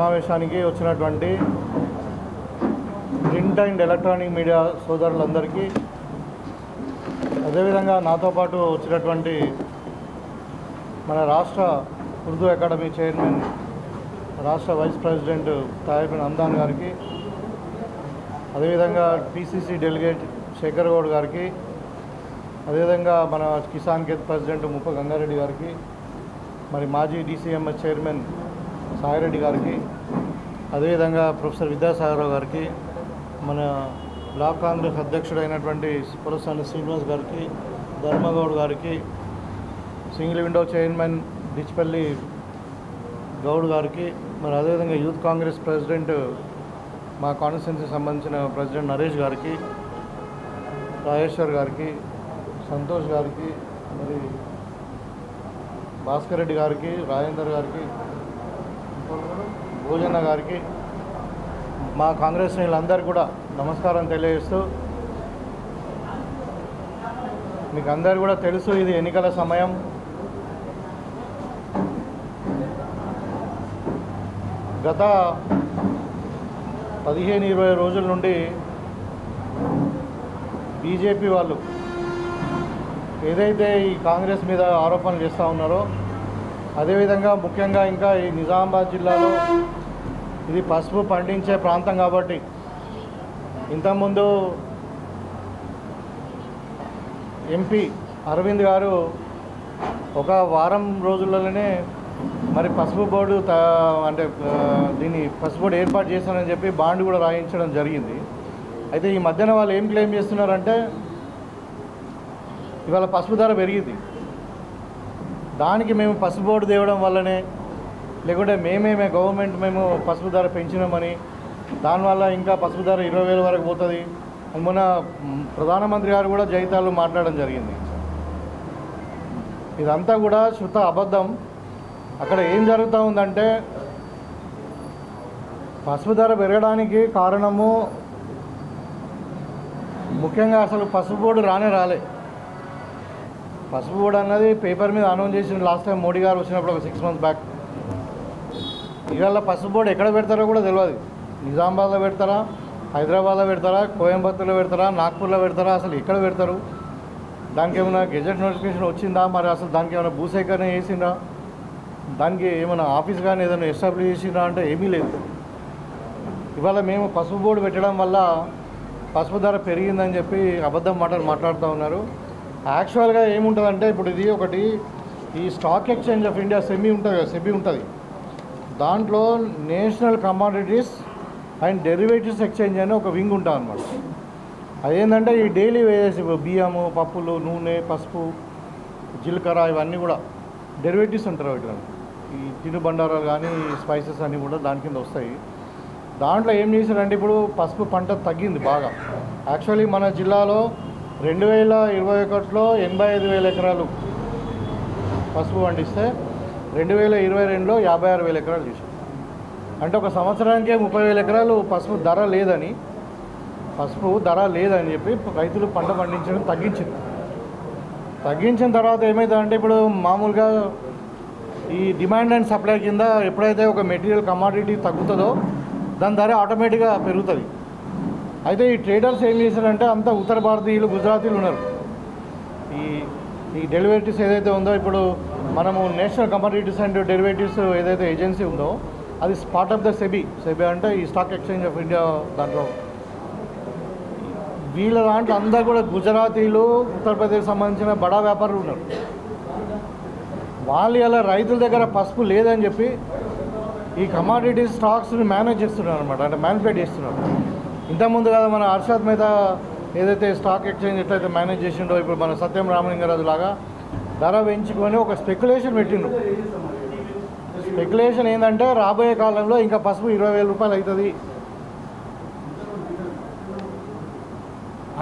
సమావేశానికి వచ్చినటువంటి print and electronic media సోదరులందరికీ అదేవిధంగా నాతో పాటు వచ్చినటువంటి మన రాష్ట్ర ఉర్దూ అకాడమీ చైర్మన్ రాష్ట్ర వైస్ ప్రెసిడెంట్ తాయిబిన్ అందాన్ గారికి అదేవిధంగా పిసిసి డెలిగేట్ శేఖర్ గౌడ్ గారికి అదేవిధంగా మన కిసాన్ కేత్ ప్రెసిడెంట్ ముప్ప గంగారెడ్డి గారికి మరి మాజీ డీసీఎంఎస్ చైర్మన్ సాయిరెడ్డి గారికి అదేవిధంగా ప్రొఫెసర్ విద్యాసాగరరావు గారికి మన బ్లాక్ కాంగ్రెస్ అధ్యక్షుడైనటువంటి పురస్థాని శ్రీనివాస్ గారికి ధర్మగౌడ్ గారికి single window chairman Dichpalli Goud గారికి మరి అదేవిధంగా యూత్ కాంగ్రెస్ ప్రెసిడెంట్ మా కాన్స్టిట్యున్సీకి సంబంధించిన ప్రెసిడెంట్ నరేష్ గారికి రాజేశ్వర్ గారికి సంతోష్ గారికి మరి భాస్కర్ రెడ్డి గారికి రాజేందర్ గారికి భోజన గారికి మా కాంగ్రెస్ శ్రేణులందరికీ కూడా నమస్కారం తెలియజేస్తూ మీకు అందరు కూడా తెలుసు ఇది ఎన్నికల సమయం. గత పదిహేను ఇరవై రోజుల నుండి బీజేపీ వాళ్ళు ఏదైతే ఈ కాంగ్రెస్ మీద ఆరోపణలు చేస్తూ ఉన్నారో అదేవిధంగా ముఖ్యంగా ఇంకా ఈ నిజామాబాద్ జిల్లాలో ఇది పసుపు పండించే ప్రాంతం కాబట్టి ఇంతకుముందు ఎంపీ అరవింద్ గారు ఒక వారం రోజుల్లోనే మరి పసుపు బోర్డు అంటే దీన్ని పసుపు బోర్డు ఏర్పాటు చేశానని చెప్పి బాండ్ కూడా రాయించడం జరిగింది. అయితే ఈ మధ్యన వాళ్ళు ఏం క్లెయిమ్ చేస్తున్నారంటే ఇవాళ పసుపు ధర పెరిగింది. దానికి మేము పసుపు బోర్డు తేవడం వల్లనే లేకుంటే మేమేమే గవర్నమెంట్ మేము పసుపు ధర పెంచినామని దానివల్ల ఇంకా పసుపు ధర ఇరవై వేల వరకు పోతుంది మొన్న ప్రధానమంత్రి గారు కూడా జైతాలు మాట్లాడడం జరిగింది. ఇదంతా కూడా శుద్ధ అబద్ధం. అక్కడ ఏం జరుగుతూ ఉందంటే పసుపు ధర పెరగడానికి కారణము ముఖ్యంగా అసలు పసుపు బోర్డు రానే రాలే. పసుపు బోర్డు అన్నది పేపర్ మీద అనౌన్స్ చేసిన లాస్ట్ టైం మోడీ గారు వచ్చినప్పుడు ఒక సిక్స్ మంత్స్ బ్యాక్ ఇవాళ పసుపు బోర్డు ఎక్కడ పెడతారో కూడా తెలియదు నిజామాబాద్లో పెడతారా హైదరాబాద్లో పెడతారా కోయంబత్తూర్లో పెడతారా నాగ్పూర్లో పెడతారా అసలు ఎక్కడ పెడతారు? దానికి ఏమైనా గెజెట్ నోటిఫికేషన్ వచ్చిందా? మరి అసలు దానికి ఏమైనా భూసేకరణ చేసిందా దానికి ఏమైనా ఆఫీస్ కానీ ఏదైనా ఎస్టాబ్లిష్ చేసిందా అంటే ఏమీ లేదు. ఇవాళ మేము పసుపు బోర్డు పెట్టడం వల్ల పసుపు ధర పెరిగిందని చెప్పి అబద్ధం మాటలు మాట్లాడుతూ ఉన్నారు. యాక్చువల్గా ఏముంటుందంటే ఇప్పుడు ఇది ఒకటి ఈ stock exchange of India SEBI ఉంటుంది కదా సెబీ ఉంటుంది. దాంట్లో national commodities and derivatives exchange అని ఒక వింగ్ ఉంటుంది అనమాట అదేంటంటే ఈ డైలీ వేజెస్ బియ్యము పప్పులు నూనె పసుపు జీలకర్ర ఇవన్నీ కూడా డెరివేటివ్స్ ఉంటారు వీటిలో. ఈ తినుబండారాలు కానీ స్పైసెస్ అన్నీ కూడా దాని కింద వస్తాయి. దాంట్లో ఏం చేశారంటే ఇప్పుడు పసుపు పంట తగ్గింది బాగా. యాక్చువల్లీ మన జిల్లాలో రెండు వేల ఇరవై ఒకటిలో ఎనభై ఐదు వేల ఎకరాలు పసుపు పండిస్తే రెండు వేల ఇరవై రెండులో యాభై ఆరు వేల ఎకరాలు చేశారు అంటే ఒక సంవత్సరానికే ముప్పై వేల ఎకరాలు పసుపు ధర లేదని పసుపు ధర లేదని చెప్పి రైతులు పంట పండించడం తగ్గించింది. తగ్గించిన తర్వాత ఏమవుతుందంటే ఇప్పుడు మామూలుగా ఈ డిమాండ్ అండ్ సప్లై కింద ఎప్పుడైతే ఒక మెటీరియల్ కమాడిటీ తగ్గుతుందో దాని ధర ఆటోమేటిక్గా పెరుగుతుంది. అయితే ఈ ట్రేడర్స్ ఏం చేశారంటే అంతా ఉత్తర భారతీయులు గుజరాతీలు ఉన్నారు. ఈ ఈ డెరివేటివ్స్ ఏదైతే ఉందో ఇప్పుడు మనము నేషనల్ కమాడిటీస్ అండ్ డెరివేటివ్స్ ఏదైతే ఏజెన్సీ ఉందో అది spot of the SEBI SEBI అంటే ఈ స్టాక్ ఎక్స్చేంజ్ ఆఫ్ ఇండియా దాంట్లో. వీళ్ళ దాంట్లో అందరు కూడా గుజరాతీలు ఉత్తరప్రదేశ్ సంబంధించిన బడా వ్యాపారులు ఉన్నారు. వాళ్ళు ఇలా రైతుల దగ్గర పసుపు లేదని చెప్పి ఈ కమాడిటీ స్టాక్స్ని మేనేజ్ చేస్తున్నారు అనమాట అంటే మ్యానిపులేట్ చేస్తున్నారు. ఇంతకుముందు కదా మన హర్షద్ మీద ఏదైతే స్టాక్ ఎక్స్చేంజ్ ఎట్లయితే మేనేజ్ చేసిండో ఇప్పుడు మన సత్యం రామలింగరాజు లాగా ధర పెంచుకొని ఒక స్పెక్యులేషన్ పెట్టిండు. స్పెక్యులేషన్ ఏంటంటే రాబోయే కాలంలో ఇంకా పసుపు ఇరవై వేల రూపాయలు అవుతుంది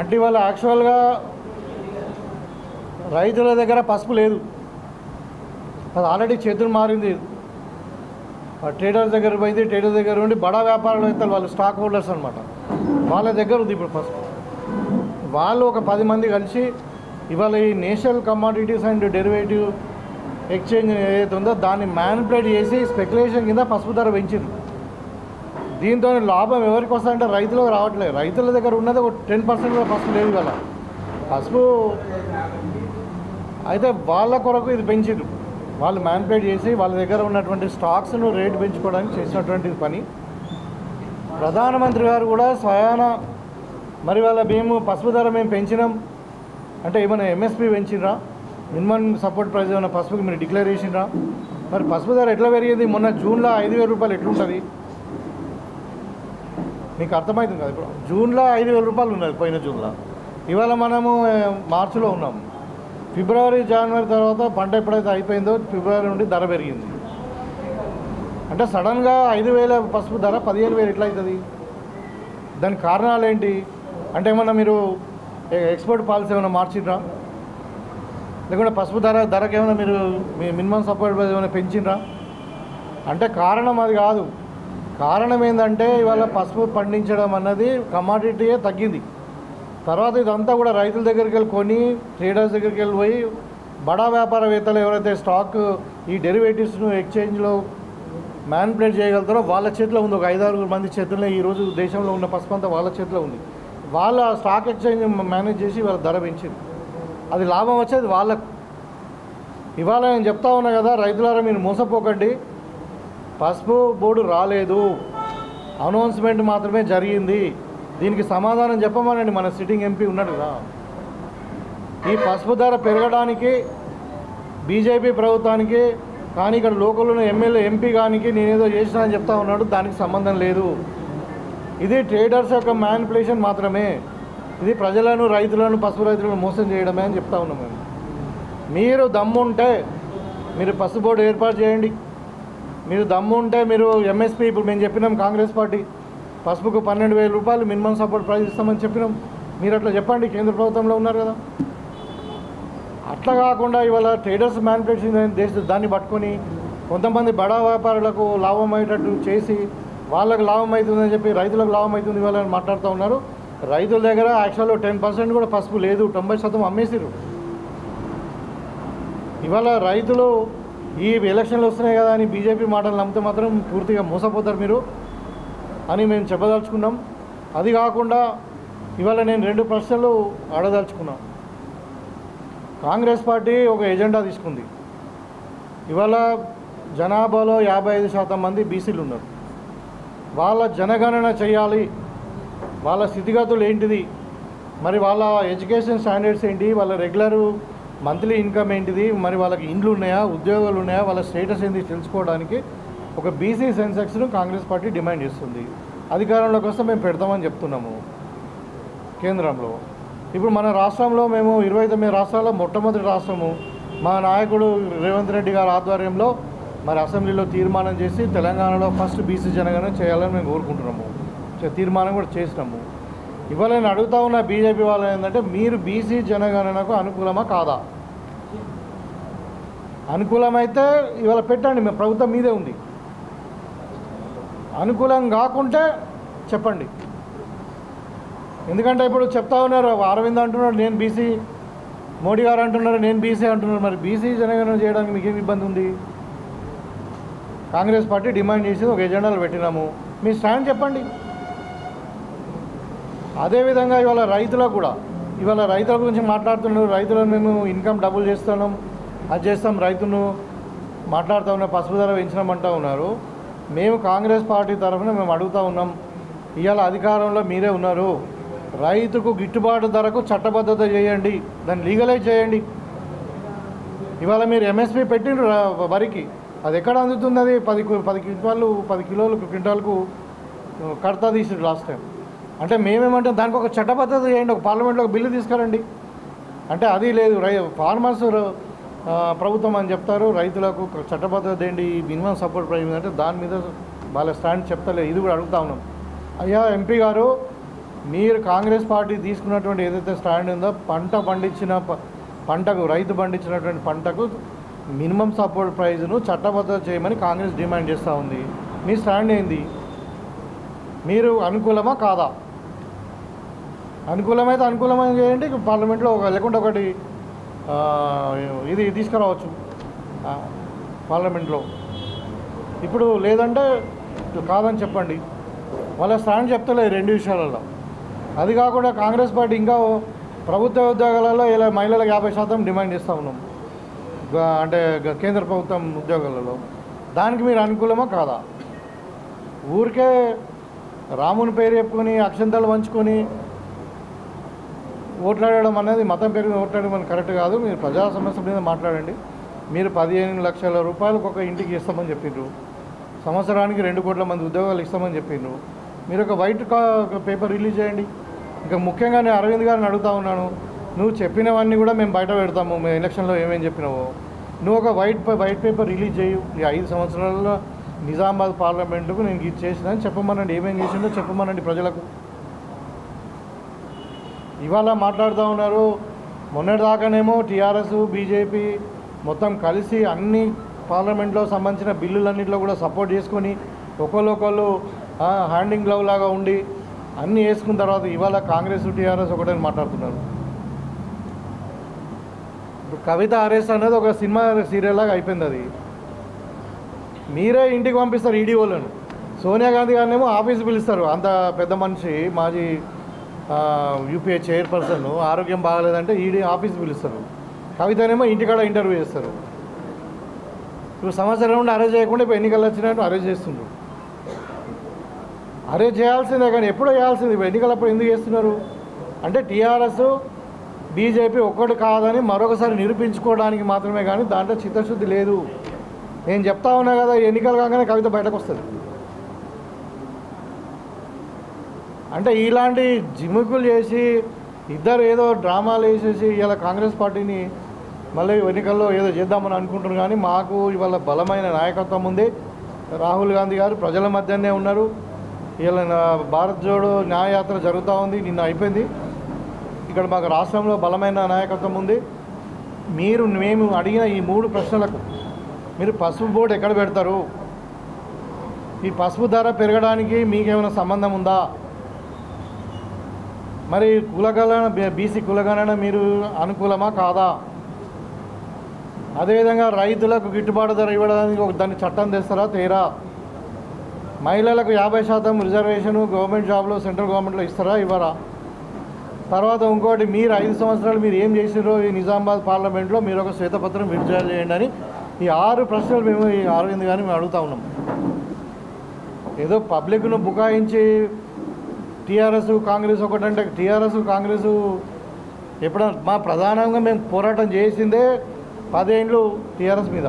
అంటే ఇవాళ యాక్చువల్గా రైతుల దగ్గర పసుపు లేదు. అది ఆల్రెడీ చేతులు మారింది. ట్రేడర్ దగ్గర పోయింది ట్రేడర్ దగ్గర ఉండి బడా వ్యాపారులు అయితే వాళ్ళు స్టాక్ హోల్డర్స్ అనమాట వాళ్ళ దగ్గర ఉంది ఇప్పుడు పసుపు వాళ్ళు ఒక పది మంది కలిసి ఇవాళ ఈ national commodities and derivative exchange ఏదైతే ఉందో దాన్ని మ్యానిపులేట్ చేసి స్పెక్యులేషన్ కింద పసుపు ధర పెంచింది. దీంతో లాభం ఎవరికి వస్తాయంటే రైతులకు రావట్లేదు. రైతుల దగ్గర ఉన్నది ఒక టెన్ పర్సెంట్ కూడా పసుపు లేదు కదా పసుపు అయితే వాళ్ళ కొరకు ఇది పెంచిరు వాళ్ళు మ్యానిపులేట్ చేసి వాళ్ళ దగ్గర ఉన్నటువంటి స్టాక్స్ను రేటు పెంచుకోవడానికి చేసినటువంటి పని. ప్రధానమంత్రి గారు కూడా స్వయాన మరి వాళ్ళ మేము పసుపు ధర మేము పెంచినాం. అంటే ఏమైనా ఎంఎస్పి పెంచినరా మినిమం సపోర్ట్ ప్రైస్ ఏమైనా పసుపుకి మీరు డిక్లేర్ చేసిండ్రా? మరి పసుపు ధర ఎట్లా పెరిగింది? మొన్న జూన్లో ఐదు వేల రూపాయలు ఎట్లుంటుంది? మీకు అర్థమవుతుంది కదా ఇప్పుడు? జూన్లో ఐదు వేల రూపాయలు ఉన్నది పోయిన జూన్లో. ఇవాళ మనము మార్చిలో ఉన్నాం. ఫిబ్రవరి జనవరి తర్వాత పంట ఎప్పుడైతే అయిపోయిందో ఫిబ్రవరి నుండి ధర పెరిగింది. అంటే సడన్గా ఐదు వేల పసుపు ధర పదిహేను వేలు ఎట్లా అవుతుంది దానికి కారణాలు ఏంటి? అంటే ఏమన్నా మీరు ఎక్స్పోర్ట్ పాలసీ ఏమైనా మార్చిండ్రా లేకుంటే పసుపు ధర ధరకు ఏమైనా మీరు మీ మినిమం సపోర్ట్ ఏమైనా పెంచిండ్రా అంటే కారణం అది కాదు. కారణం ఏంటంటే ఇవాళ పసుపు పండించడం అన్నది కమాడిటీయే తగ్గింది. తర్వాత ఇదంతా కూడా రైతుల దగ్గరికి వెళ్ళి కొని ట్రేడర్స్ దగ్గరికి వెళ్ళి పోయి బడా వ్యాపారవేత్తలు ఎవరైతే స్టాక్ ఈ డెరివేటివ్స్ను ఎక్స్చేంజ్లో మ్యాన్పులేట్ చేయగలుగుతారో వాళ్ళ చేతిలో ఉంది. ఒక ఐదారుగురు మంది చేతుల్లో ఈరోజు దేశంలో ఉన్న పసుపు అంతా వాళ్ళ చేతిలో ఉంది. వాళ్ళ స్టాక్ ఎక్స్చేంజ్ మేనేజ్ చేసి వాళ్ళ ధర పెంచింది. అది లాభం వచ్చేది వాళ్ళకు. ఇవాళ నేను చెప్తా ఉన్నా కదా రైతులారా మీరు మోసపోకండి. పసుపు బోర్డు రాలేదు. అనౌన్స్మెంట్ మాత్రమే జరిగింది. దీనికి సమాధానం చెప్పమనండి. మన సిట్టింగ్ ఎంపీ ఉన్నాడు కదా. ఈ పసుపు ధర పెరగడానికి బీజేపీ ప్రభుత్వానికి కానీ ఇక్కడ లోకల్లో ఎమ్మెల్యే ఎంపీ కానికి నేనేదో చేసినా అని చెప్తా ఉన్నాడు దానికి సంబంధం లేదు. ఇది ట్రేడర్స్ యొక్క మ్యానిపులేషన్ మాత్రమే. ఇది ప్రజలను రైతులను పసుపు రైతులను మోసం చేయడమే అని చెప్తా ఉన్నాం మేము. మీరు దమ్ముంటే మీరు పసుపు బోర్డు ఏర్పాటు చేయండి. మీరు దమ్ము ఉంటే మీరు ఎంఎస్పీ ఇప్పుడు మేము చెప్పినాం కాంగ్రెస్ పార్టీ పసుపుకు పన్నెండు వేల రూపాయలు మినిమం సపోర్ట్ ప్రైస్ ఇస్తామని చెప్పినాం. మీరు అట్లా చెప్పండి కేంద్ర ప్రభుత్వంలో ఉన్నారు కదా. అట్లా కాకుండా ఇవాళ ట్రేడర్స్ మ్యానుఫ్యాక్చరింగ్ దేశ దాన్ని పట్టుకొని కొంతమంది బడా వ్యాపారులకు లాభం అయ్యేటట్టు చేసి వాళ్ళకు లాభం అవుతుందని చెప్పి రైతులకు లాభం అవుతుంది ఇవాళ మాట్లాడుతూ ఉన్నారు. రైతుల దగ్గర యాక్చువల్గా టెన్ పర్సెంట్ కూడా పసుపు లేదు తొంభై శాతం అమ్మేసారు ఇవాళ రైతులు ఈ ఎలక్షన్లు వస్తున్నాయి కదా అని బీజేపీ మాటలు నమ్మితే మాత్రం పూర్తిగా మోసపోతారు మీరు అని మేము చెప్పదలుచుకున్నాం. అది కాకుండా ఇవాళ నేను రెండు ప్రశ్నలు అడదలుచుకున్నాం. కాంగ్రెస్ పార్టీ ఒక ఎజెండా తీసుకుంది. ఇవాళ జనాభాలో యాభై ఐదు శాతం మంది బీసీలు ఉన్నారు. వాళ్ళ జనగణన చేయాలి. వాళ్ళ స్థితిగతులు ఏంటిది? మరి వాళ్ళ ఎడ్యుకేషన్ స్టాండర్డ్స్ ఏంటి? వాళ్ళ రెగ్యులర్ మంత్లీ ఇన్కమ్ ఏంటిది? మరి వాళ్ళకి ఇండ్లు ఉన్నాయా? ఉద్యోగాలు ఉన్నాయా? వాళ్ళ స్టేటస్ ఏంటి తెలుసుకోవడానికి ఒక బీసీ సెన్సెక్స్ను కాంగ్రెస్ పార్టీ డిమాండ్ చేస్తుంది. అధికారంలోకి వస్తే మేము పెడతామని చెప్తున్నాము కేంద్రంలో. ఇప్పుడు మన రాష్ట్రంలో మేము ఇరవై తొమ్మిది రాష్ట్రాల్లో మొట్టమొదటి రాష్ట్రము. మా నాయకుడు రేవంత్ రెడ్డి గారి ఆధ్వర్యంలో మరి అసెంబ్లీలో తీర్మానం చేసి తెలంగాణలో ఫస్ట్ బీసీ జనగణన చేయాలని మేము కోరుకుంటున్నాము. తీర్మానం కూడా చేసినాము. ఇవాళ నేను అడుగుతా ఉన్న బీజేపీ వాళ్ళు ఏంటంటే మీరు బీసీ జనగణనకు అనుకూలమా కాదా? అనుకూలమైతే ఇవాళ పెట్టండి మేము ప్రభుత్వం మీదే ఉంది. అనుకూలం కాకుంటే చెప్పండి. ఎందుకంటే ఇప్పుడు చెప్తా ఉన్నారు అరవింద్ అంటున్నాడు నేను బీసీ మోడీ గారు అంటున్నారు నేను బీసీ అంటున్నారు. మరి బీసీ జనగణన చేయడానికి మీకేం ఇబ్బంది ఉంది? కాంగ్రెస్ పార్టీ డిమాండ్ చేసి ఒక ఎజెండాలు పెట్టినాము. మీ స్టాండ్ చెప్పండి. అదేవిధంగా ఇవాళ రైతులకు కూడా ఇవాళ రైతుల గురించి మాట్లాడుతున్నారు. రైతులను మేము ఇన్కమ్ డబుల్ చేస్తున్నాం అది చేస్తాం. రైతును మాట్లాడుతూ ఉన్నాం పసుపు ధర పెంచినామంటూ ఉన్నారు. మేము కాంగ్రెస్ పార్టీ తరఫున మేము అడుగుతూ ఉన్నాం. ఇవాళ అధికారంలో మీరే ఉన్నారు. రైతుకు గిట్టుబాటు ధరకు చట్టబద్ధత చేయండి దాన్ని లీగలైజ్ చేయండి. ఇవాళ మీరు ఎంఎస్పి పెట్టిండ్రు వరికి. అది ఎక్కడ అందుతుంది అది పది పది క్వింటాలు పది కిలోలు క్వింటాల్కు కడతా తీసిండ్రు లాస్ట్ టైం అంటే మేమేమంటే దానికి ఒక చట్టబద్ధత చేయండి ఒక పార్లమెంట్లో ఒక బిల్లు తీసుకురండి. అంటే అది లేదు రై ఫార్మర్స్ ప్రభుత్వం అని చెప్తారు రైతులకు చట్టబద్ధత ఏంటి ఈ మినిమం సపోర్ట్ ప్రైస్ అంటే దాని మీద వాళ్ళ స్టాండ్ చెప్తలేదు ఇది కూడా అడుగుతా ఉన్నాం. అయ్యా ఎంపీ గారు మీరు కాంగ్రెస్ పార్టీ తీసుకున్నటువంటి ఏదైతే స్టాండ్ ఉందో పంట పండించిన పంటకు రైతు పండించినటువంటి పంటకు మినిమం సపోర్ట్ ప్రైజ్ను చట్టబద్ధత చేయమని కాంగ్రెస్ డిమాండ్ చేస్తూ ఉంది. మీ స్టాండ్ ఏంది? మీరు అనుకూలమా కాదా? అనుకూలమైతే అనుకూలమైన చేయండి పార్లమెంట్లో ఒక లేకుంటే ఒకటి ఇది తీసుకురావచ్చు పార్లమెంట్లో. ఇప్పుడు లేదంటే కాదని చెప్పండి. వాళ్ళ స్టాండ్ చెప్తలేదు రెండు విషయాలలో అది కాకుండా కాంగ్రెస్ పార్టీ ఇంకా ప్రభుత్వ ఉద్యోగాలలో ఇలా మహిళలకు యాభై శాతం డిమాండ్ ఇస్తూ ఉన్నాం. అంటే గ- కేంద్ర ప్రభుత్వం ఉద్యోగాలలో. దానికి మీరు అనుకూలమా కాదా? ఊరికే రాముని పేరు చెప్పుకొని అక్షంతలు పంచుకొని ఓట్లాడడం అనేది మతం పేరు ఓట్లాడడం అనేది కరెక్ట్ కాదు. మీరు ప్రజా సమస్యల మీద మాట్లాడండి. మీరు పదిహేను లక్షల రూపాయలకు ఒక ఇంటికి ఇస్తామని చెప్పిండ్రు సంవత్సరానికి రెండు కోట్ల మంది ఉద్యోగాలు ఇస్తామని చెప్పిండ్రు మీరు ఒక వైట్ కా- పేపర్ రిలీజ్ చేయండి. ఇంకా ముఖ్యంగా నేను అరవింద్ గారిని అడుగుతా ఉన్నాను నువ్వు చెప్పినవన్నీ కూడా మేము బయట పెడతాము మేము ఎలక్షన్లో ఏమేమి చెప్పినావో. నువ్వు ఒక వైట్ వైట్ పేపర్ రిలీజ్ చేయు ఈ ఐదు సంవత్సరాల్లో నిజామాబాద్ పార్లమెంటుకు నేను ఇది చేసిన చెప్పమనండి. ఏమేమి చేసిందో చెప్పమనండి ప్రజలకు. ఇవాళ మాట్లాడుతూ ఉన్నారు మొన్నటి దాకానేమో టీఆర్ఎస్ బీజేపీ మొత్తం కలిసి అన్ని పార్లమెంట్లో సంబంధించిన బిల్లులన్నింటిలో కూడా సపోర్ట్ చేసుకొని ఒకళ్ళు ఒకళ్ళు హ్యాండింగ్ గ్లవ్ లాగా ఉండి అన్నీ వేసుకున్న తర్వాత ఇవాళ కాంగ్రెస్ టీఆర్ఎస్ ఒకటని మాట్లాడుతున్నారు. ఇప్పుడు కవిత అరెస్ట్ అనేది ఒక సినిమా సీరియల్ లాగా అయిపోయింది అది. మీరే ఇంటికి పంపిస్తారు ఈడీ వాళ్ళను. సోనియా గాంధీ గారినేమో ఆఫీస్ పిలుస్తారు. అంత పెద్ద మనిషి మాజీ యూపీఏ చైర్పర్సన్ ఆరోగ్యం బాగలేదంటే ఈడీ ఆఫీస్ పిలుస్తారు. కవితనేమో ఇంటికాడ ఇంటర్వ్యూ చేస్తారు. ఇప్పుడు సంవత్సరం నుండి అరెస్ట్ చేయకుండా ఇప్పుడు ఎన్నికలు వచ్చినట్టు అరెస్ట్ చేస్తుండ్రు. అరే చేయాల్సిందే కానీ ఎప్పుడో చేయాల్సింది. ఇప్పుడు ఎన్నికలప్పుడు ఎందుకు చేస్తున్నారు? అంటే టీఆర్ఎస్ బీజేపీ ఒక్కటి కాదని మరొకసారి నిరూపించుకోవడానికి మాత్రమే కానీ దాంట్లో చిత్తశుద్ధి లేదు. నేను చెప్తా ఉన్నా కదా ఎన్నికలు కాగానే కవిత బయటకు వస్తుంది. అంటే ఇలాంటి జిమ్ముకులు చేసి ఇద్దరు ఏదో డ్రామాలు వేసేసి ఇలా కాంగ్రెస్ పార్టీని మళ్ళీ ఎన్నికల్లో ఏదో చేద్దామని అనుకుంటున్నారు కానీ మాకు ఇవాళ బలమైన నాయకత్వం ఉంది. రాహుల్ గాంధీ గారు ప్రజల మధ్యనే ఉన్నారు. ఇలా నా భారత్ జోడో న్యాయయాత్ర జరుగుతూ ఉంది నిన్న అయిపోయింది. ఇక్కడ మాకు రాష్ట్రంలో బలమైన నాయకత్వం ఉంది. మీరు మేము అడిగిన ఈ మూడు ప్రశ్నలకు మీరు పసుపు బోర్డు ఎక్కడ పెడతారు? ఈ పసుపు ధర పెరగడానికి మీకేమైనా సంబంధం ఉందా? మరి కులగణన బీసీ కులగణన మీరు అనుకూలమా కాదా? అదేవిధంగా రైతులకు గిట్టుబాటు ధర ఇవ్వడానికి ఒక దాన్ని చట్టం తెస్తారా తేరా? మహిళలకు యాభై శాతం రిజర్వేషన్ గవర్నమెంట్ జాబ్లో సెంట్రల్ గవర్నమెంట్లో ఇస్తారా ఇవ్వరా? తర్వాత ఇంకోటి మీరు ఐదు సంవత్సరాలు మీరు ఏం చేసినారో ఈ నిజామాబాద్ పార్లమెంట్లో మీరు ఒక శ్వేతపత్రం విడుదల చేయండి అని ఈ ఆరు ప్రశ్నలు మేము ఈ అరవింద్ గారిని మేము అడుగుతా ఉన్నాం. ఏదో పబ్లిక్ను బుకాయించి టీఆర్ఎస్ కాంగ్రెస్ ఒకటంటే టీఆర్ఎస్ కాంగ్రెస్ ఎప్పుడైనా మా ప్రధానంగా మేము పోరాటం చేసిందే పదేండ్లు టీఆర్ఎస్ మీద.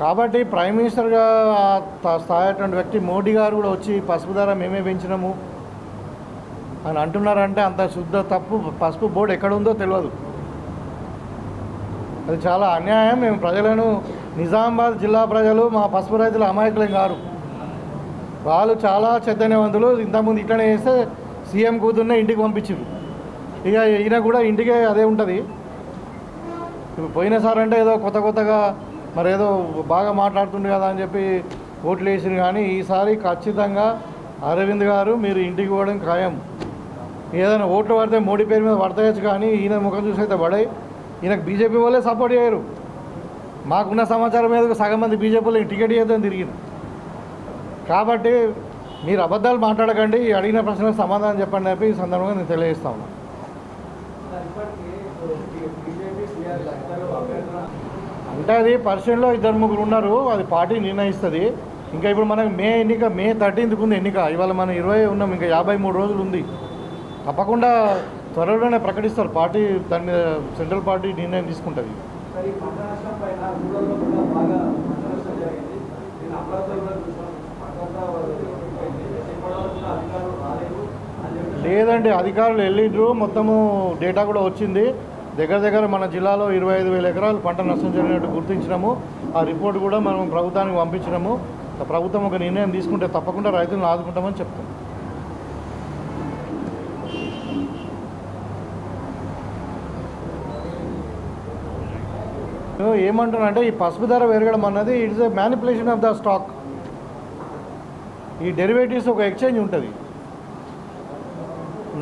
కాబట్టి ప్రైమ్ మినిస్టర్గా ఆ వ్యక్తి మోడీ గారు కూడా వచ్చి పసుపు ధర మేమే పెంచినాము అని అంటున్నారంటే అంత శుద్ధ తప్పు పసుపు బోర్డు ఎక్కడ ఉందో తెలియదు అది చాలా అన్యాయం. మేము ప్రజలను నిజామాబాద్ జిల్లా ప్రజలు మా పసుపు రైతుల అమాయకులేం గారు వాళ్ళు చాలా చైతన్యవంతులు. ఇంతకుముందు ఇట్లనే చేస్తే సీఎం కూతుర్నే ఇంటికి పంపించారు ఇక ఈయన కూడా ఇంటికే అదే ఉంటుంది. ఇప్పుడు పోయినసారి అంటే ఏదో కొత్త కొత్తగా మరి ఏదో బాగా మాట్లాడుతుండే కదా అని చెప్పి ఓట్లు వేసింది కానీ ఈసారి ఖచ్చితంగా అరవింద్ గారు మీరు ఇంటికి పోవడం ఖాయం. ఏదైనా ఓట్లు పడితే మోడీ పేరు మీద పడతాయచ్చు కానీ ఈయన ముఖం చూసి అయితే పడాయి ఈయనకు బీజేపీ వాళ్ళే సపోర్ట్ చేయరు. మాకున్న సమాచారం మీద సగం మంది బీజేపీ వాళ్ళకి టికెట్ ఇవ్వదని తిరిగింది కాబట్టి మీరు అబద్ధాలు మాట్లాడకండి అడిగిన ప్రశ్నలకు సమాధానం చెప్పండి అని చెప్పి ఈ సందర్భంగా నేను తెలియజేస్తా అంటే అది పర్సెంట్లో ఇద్దరు ముగ్గురు ఉన్నారు అది పార్టీ నిర్ణయిస్తుంది. ఇంకా ఇప్పుడు మనకు మే ఎన్నిక మే థర్టీన్త్కి ఉంది ఎన్నిక. ఇవాళ మనం ఇరవై ఉన్నాం ఇంకా యాభై మూడు రోజులు ఉంది. తప్పకుండా త్వరలోనే ప్రకటిస్తారు పార్టీ దాని మీద సెంట్రల్ పార్టీ నిర్ణయం తీసుకుంటుంది. లేదండి అధికారులు వెళ్ళిండ్రు. మొత్తము డేటా కూడా వచ్చింది. దగ్గర దగ్గర మన జిల్లాలో ఇరవై ఐదు వేల ఎకరాలు పంట నష్టం జరిగినట్టు గుర్తించినాము. ఆ రిపోర్ట్ కూడా మనం ప్రభుత్వానికి పంపించినాము. ప్రభుత్వం ఒక నిర్ణయం తీసుకుంటే తప్పకుండా రైతులను ఆదుకుంటామని చెప్తాం. ఏమంటానంటే ఈ పసుపు ధర పెరగడం అన్నది it's a manipulation of the stock ఈ డెరివేటివ్స్ ఒక ఎక్స్చేంజ్ ఉంటుంది.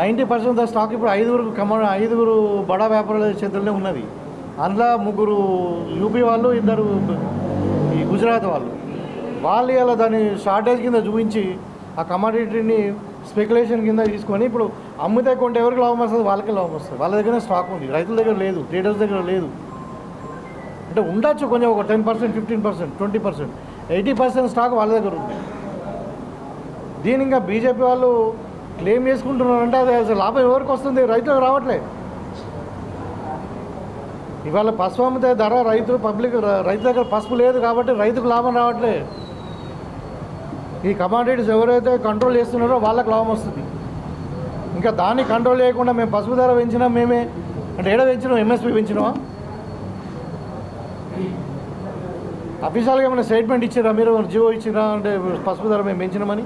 నైంటీ పర్సెంట్ ద స్టాక్ ఇప్పుడు ఐదుగురు కమ ఐదుగురు బడా వ్యాపారుల చేతుల్లోనే ఉన్నది. అందులో ముగ్గురు యూపీ వాళ్ళు ఇద్దరు ఈ గుజరాత్ వాళ్ళు. వాళ్ళు ఇలా దాన్ని షార్టేజ్ కింద చూపించి ఆ కమాడిటీని స్పెక్యులేషన్ కింద తీసుకొని ఇప్పుడు అమ్మితే కొంటే ఎవరికి లాభం వస్తుంది? వాళ్ళకే లాభం వస్తుంది. వాళ్ళ దగ్గర స్టాక్ ఉంది. రైతుల దగ్గర లేదు. ట్రేడర్స్ దగ్గర లేదు. అంటే ఉండొచ్చు కొంచెం ఒక ten percent fifteen percent twenty percent. Eighty percent stock వాళ్ళ దగ్గర ఉంది. దీని ఇంకా బీజేపీ వాళ్ళు క్లెయిమ్ చేసుకుంటున్నారంటే అది అసలు లాభం ఎవరికి వస్తుంది? రైతులకు రావట్లే. ఇవాళ పసుపు అమ్మితే ధర రైతు పబ్లిక్ రైతు దగ్గర పసుపు లేదు కాబట్టి రైతుకు లాభం రావట్లే. ఈ కమాడిటీస్ ఎవరైతే కంట్రోల్ చేస్తున్నారో వాళ్ళకి లాభం వస్తుంది. ఇంకా దాన్ని కంట్రోల్ చేయకుండా మేము పసుపు ధర పెంచినాం మేమే. అంటే ఏడ పెంచినాం? ఎంఎస్పి పెంచినావా అఫీషియల్గా ఏమైనా స్టేట్మెంట్ ఇచ్చిరా మీరు? జీవో ఇచ్చిరా? అంటే పసుపు ధర మేము పెంచినామని?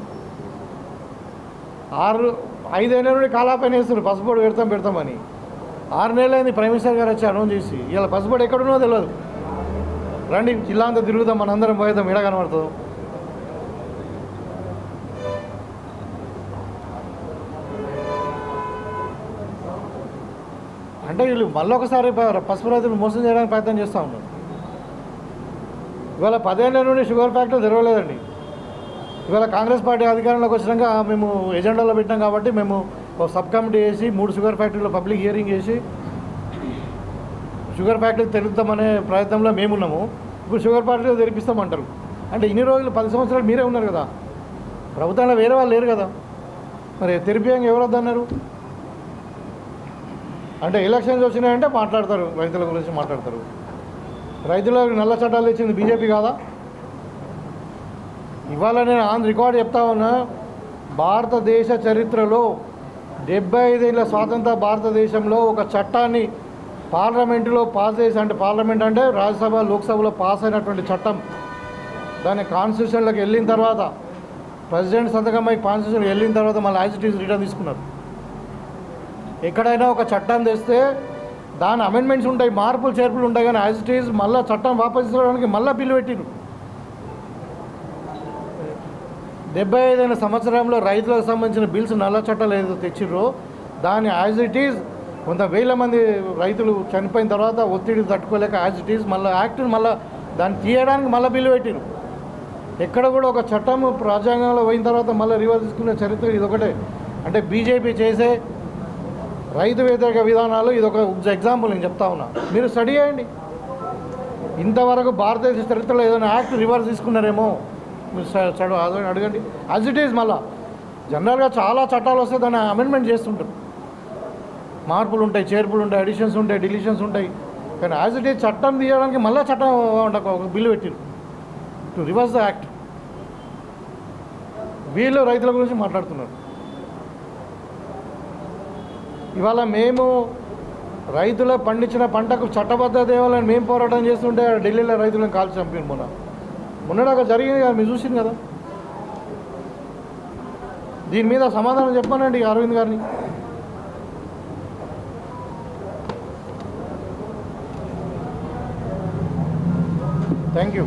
ఆరు ఐదేళ్ళ నుండి కాలాపైన వేస్తున్నారు. పసుపు పెడతాం పెడతామని ఆరు నెలలైంది ప్రైమ్ మినిస్టర్ గారు వచ్చి అనౌన్స్ చేసి ఇలా పసుపు ఎక్కడున్నో తెలియదు రండి జిల్లా అంతా తిరుగుదాం మనందరం పోయేద్దాం ఇడ కనబడుతుంది అంటే వీళ్ళు మళ్ళీ ఒకసారి పసుపు రైతులు మోసం చేయడానికి ప్రయత్నం చేస్తూ ఉన్నారు. ఇవాళ పదేళ్ళ నుండి షుగర్ ఫ్యాక్టరీ తెరవలేదండి. ఇవాళ కాంగ్రెస్ పార్టీ అధికారంలోకి వచ్చినాక మేము ఎజెండాలో పెట్టాం కాబట్టి మేము సబ్ కమిటీ వేసి మూడు షుగర్ ఫ్యాక్టరీలో పబ్లిక్ హియరింగ్ చేసి షుగర్ ఫ్యాక్టరీ తెరుద్దామనే ప్రయత్నంలో మేమున్నాము. ఇప్పుడు షుగర్ ఫ్యాక్టరీలో తెరిపిస్తామంటారు. అంటే ఇన్ని రోజులు పది సంవత్సరాలు మీరే ఉన్నారు కదా. ప్రభుత్వంలో వేరే వాళ్ళు లేరు కదా. మరి తెరిపియంగా ఎవరు వద్దన్నారు? అంటే ఎలక్షన్స్ వచ్చినాయంటే మాట్లాడతారు రైతుల గురించి మాట్లాడతారు. రైతులకు నల్ల చట్టాలు ఇచ్చింది బీజేపీ కాదా? ఇవాళ నేను ఆన్ రికార్డ్ చెప్తా ఉన్నా భారతదేశ చరిత్రలో డెబ్బై ఐదేళ్ళ స్వాతంత్ర భారతదేశంలో ఒక చట్టాన్ని పార్లమెంటులో పాస్ చేసి అంటే పార్లమెంట్ అంటే రాజ్యసభ లోక్సభలో పాస్ అయినటువంటి చట్టం. దాని కాన్స్టిట్యూషన్లోకి వెళ్ళిన తర్వాత ప్రెసిడెంట్ సంతకమై కాన్స్టిట్యూషన్ వెళ్ళిన తర్వాత మళ్ళీ ఐసీటీస్ రిటర్న్ తీసుకున్నారు. ఎక్కడైనా ఒక చట్టం తెస్తే దాని అమెండ్మెంట్స్ ఉంటాయి మార్పులు చేర్పులు ఉంటాయి కానీ యాజ్ మళ్ళీ చట్టం వాపసు తీసుకోవడానికి మళ్ళీ బిల్లు పెట్టిరు డెబ్బై ఐదైన సంవత్సరంలో రైతులకు సంబంధించిన బిల్స్ నల్ల చట్టాలు ఏదో తెచ్చిర్రో దాని యాజ్ ఇట్ ఈజ్ కొంత వేల మంది రైతులు చనిపోయిన తర్వాత ఒత్తిడి తట్టుకోలేక యాజ్ ఇట్ ఈజ్ మళ్ళీ యాక్ట్ని మళ్ళీ దాన్ని తీయడానికి మళ్ళీ బిల్లు పెట్టిరు. ఎక్కడ కూడా ఒక చట్టం రాజ్యాంగంలో పోయిన తర్వాత మళ్ళీ రివర్స్ తీసుకునే చరిత్ర ఇది అంటే బీజేపీ చేసే రైతు వ్యతిరేక విధానాలు ఇది ఒక ఎగ్జాంపుల్ నేను చెప్తా ఉన్నా. మీరు స్టడీ చేయండి. ఇంతవరకు భారతదేశ చరిత్రలో ఏదైనా యాక్ట్ రివర్స్ తీసుకున్నారేమో మీరు చ- అడగండి. యాజ్ ఇట్ ఈజ్ మళ్ళా. జనరల్గా చాలా చట్టాలు వస్తే దాన్ని అమెండ్మెంట్ చేస్తుంటారు. మార్పులు ఉంటాయి చేర్పులు ఉంటాయి అడిషన్స్ ఉంటాయి డిలీషన్స్ ఉంటాయి. కానీ యాజ్ ఇట్ ఈజ్ చట్టం తీయడానికి మళ్ళీ చట్టం ఉండక ఒక బిల్లు పెట్టిరు. టు రివర్స్ ద యాక్ట్ వీళ్ళు రైతుల గురించి మాట్లాడుతున్నారు. ఇవాళ మేము రైతుల పండించిన పంటకు చట్టబద్ధత ఇవ్వాలని మేము పోరాటం చేస్తుంటే ఢిల్లీలో రైతులను కాల్చి చంపిన మొన్న. మొన్నడాక జరిగింది కదా మీరు చూసింది కదా? దీని మీద సమాధానం చెప్పానండి అరవింద్ గారిని. Thank you